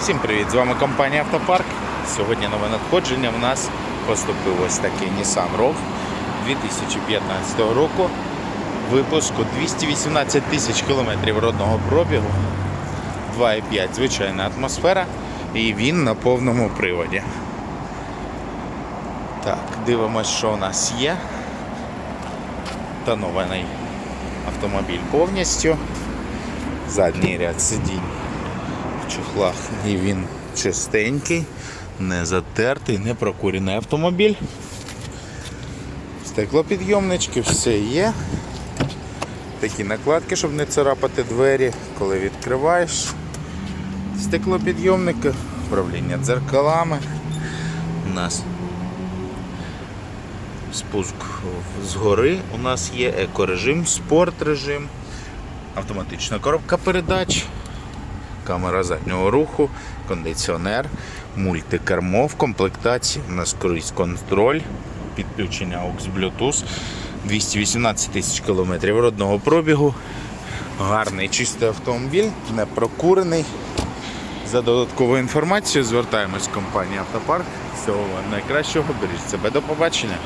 Всім привіт! З вами компанія Автопарк. Сьогодні нове надходження. В нас поступив ось такий Nissan Rogue 2015 року. Випуску 218 тисяч кілометрів родного пробігу, 2,5 звичайна атмосфера і він на повному приводі. Так, дивимось, що у нас є. Тонований автомобіль повністю. Задній ряд сидінь чохлах і він чистенький, не затертий, не прокурений автомобіль. Стеклопідйомнички, все є. Такі накладки, щоб не царапати двері, коли відкриваєш. Стеклопідйомники, управління дзеркалами. У нас спуск згори. У нас є екорежим, спорт режим, автоматична коробка передач камера заднього руху, кондиціонер, мультикермо в комплектації. У нас круїз контроль, підключення AUX Bluetooth, 218 тисяч кілометрів родного пробігу. Гарний чистий автомобіль, не прокурений. За додатковою інформацією звертаємось в компанію Автопарк. Всього вам найкращого, бережіть себе, до побачення.